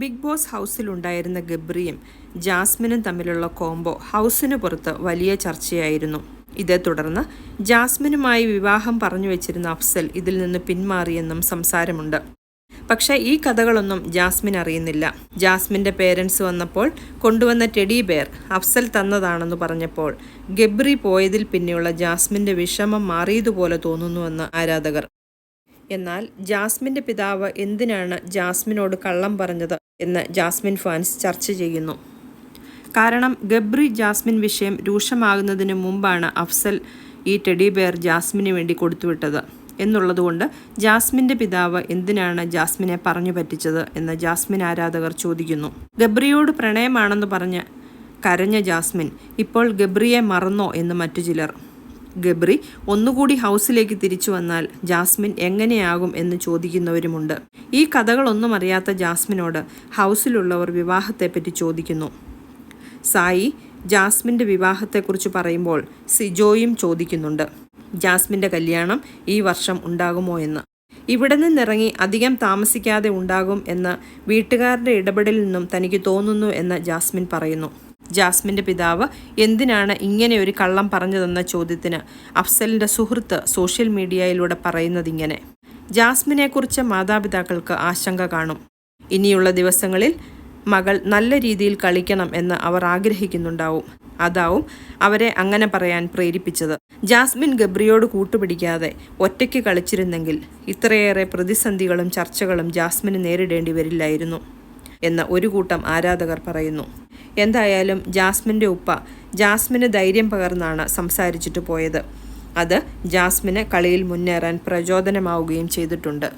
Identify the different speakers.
Speaker 1: Big boss ഹൗസിലുണ്ടായിരുന്ന ഗബ്രിയും ജാസ്മിനും തമ്മിലുള്ള combo ഹൗസിന് പുറത്ത് വലിയ ചർച്ചയായിരുന്നു. ഇതേ തുടർന്ന് ജാസ്മിനുമായി വിവാഹം പറഞ്ഞു വെച്ചിരുന്ന അഫ്സൽ ഇതിൽ നിന്ന് പിന്മാറിയെന്നും സംസാരമുണ്ട്. പക്ഷേ ഈ കഥകളൊന്നും ജാസ്മിൻ അറിയുന്നില്ല. ജാസ്മിന്റെ പേരൻസ് വന്നപ്പോൾ കൊണ്ടുവന്ന ടെഡി ബെയർ അഫ്സൽ തന്നതാണെന്ന് പറഞ്ഞപ്പോൾ ഗബ്രി പോയതിൽ പിന്നെയുള്ള ജാസ്മിന്റെ വിഷമം മാറിയതുപോലെ തോന്നുന്നുവെന്ന് ആരാധകർ. എന്നാൽ ജാസ്മിന്റെ പിതാവ് എന്തിനാണ് ജാസ്മിനോട് കള്ളം പറഞ്ഞത്? എന്ന് ജാസ്മിൻ ഫാൻസ് ചർച്ച ചെയ്യുന്നു. കാരണം ഗബ്രി ജാസ്മിൻ വിഷയം രൂക്ഷമാകുന്നതിന് മുമ്പാണ് അഫ്സൽ ഈ ടെഡി ബെയർ ജാസ്മിന് വേണ്ടി കൊടുത്തുവിട്ടത്. എന്നുള്ളതുകൊണ്ട് ജാസ്മിന്റെ പിതാവ് എന്തിനാണ് ജാസ്മിനെ പറഞ്ഞു പറ്റിച്ചത് എന്ന് ജാസ്മിൻ ആരാധകർ ചോദിക്കുന്നു. ഗബ്രിയോട് പ്രണയമാണെന്ന് പറഞ്ഞ് കരഞ്ഞ ജാസ്മിൻ ഇപ്പോൾ ഗബ്രിയെ മറന്നോ എന്ന് മറ്റു ചിലർ. ഗബ്രി ഒന്നുകൂടി ഹൗസിലേക്ക് തിരിച്ചു വന്നാൽ ജാസ്മിൻ എങ്ങനെയാകും എന്ന് ചോദിക്കുന്നവരുമുണ്ട്. ഈ കഥകളൊന്നും അറിയാത്ത ജാസ്മിനോട് ഹൗസിലുള്ളവർ വിവാഹത്തെപ്പറ്റി ചോദിക്കുന്നു. സായി ജാസ്മിന്റെ വിവാഹത്തെക്കുറിച്ച് പറയുമ്പോൾ സിജോയും ചോദിക്കുന്നുണ്ട്. ജാസ്മിന്റെ കല്യാണം ഈ വർഷം ഉണ്ടാകുമോ എന്ന്. ഇവിടെ നിന്നിറങ്ങി അധികം താമസിക്കാതെ ഉണ്ടാകും എന്ന് വീട്ടുകാരുടെ ഇടപെടലിൽ നിന്നും തനിക്ക് തോന്നുന്നു എന്ന് ജാസ്മിൻ പറയുന്നു. ജാസ്മിന്റെ പിതാവ് എന്തിനാണ് ഇങ്ങനെ ഒരു കള്ളം പറഞ്ഞതെന്ന ചോദ്യത്തിന് അഫ്സലിന്റെ സുഹൃത്ത് സോഷ്യൽ മീഡിയയിലൂടെ പറയുന്നത് ഇങ്ങനെ. ജാസ്മിനെക്കുറിച്ച് മാതാപിതാക്കൾക്ക് ആശങ്ക കാണും. ഇനിയുള്ള ദിവസങ്ങളിൽ മകൾ നല്ല രീതിയിൽ കളിക്കണം എന്ന് അവർ ആഗ്രഹിക്കുന്നുണ്ടാവും. അതാവും അവരെ അങ്ങനെ പറയാൻ പ്രേരിപ്പിച്ചത്. ജാസ്മിൻ ഗബ്രിയോട് കൂട്ടുപിടിക്കാതെ ഒറ്റയ്ക്ക് കളിച്ചിരുന്നെങ്കിൽ ഇത്രയേറെ പ്രതിസന്ധികളും ചർച്ചകളും ജാസ്മിന് നേരിടേണ്ടി വരില്ലായിരുന്നു. എന്ന് ഒരു കൂട്ടം ആരാധകർ പറയുന്നു. എന്തായാലും ജാസ്മിന്റെ ഉപ്പ ജാസ്മിന് ധൈര്യം പകർന്നാണ് സംസാരിച്ചിട്ട് പോയത്. അത് ജാസ്മിന് കളിയിൽ മുന്നേറാൻ പ്രചോദനമാവുകയും ചെയ്തിട്ടുണ്ട്.